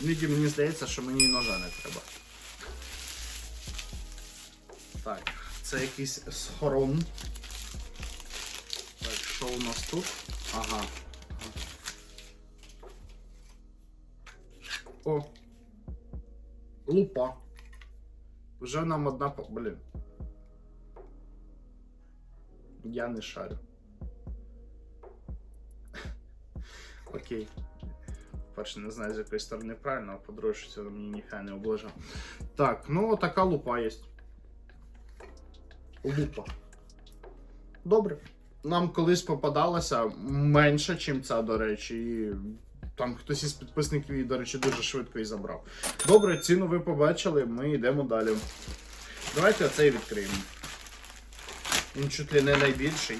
Іноді мені здається, що мені ножа не треба. Так, це якийсь схорон. Так, що у нас тут? Ага. О. Лупа. Вже нам одна. Блін. Я не шарю. Окей. Перше, не знаю, з якої сторони правильно, а по-друге, що це мені ніхай не облажав. Так, ну така лупа є. Лупа. Добре. Нам колись попадалося менше, чим ця, до речі, і там хтось із підписників її, до речі, дуже швидко і забрав. Добре, ціну ви побачили, ми йдемо далі. Давайте оцей відкриємо. Він чуть ли не найбільший.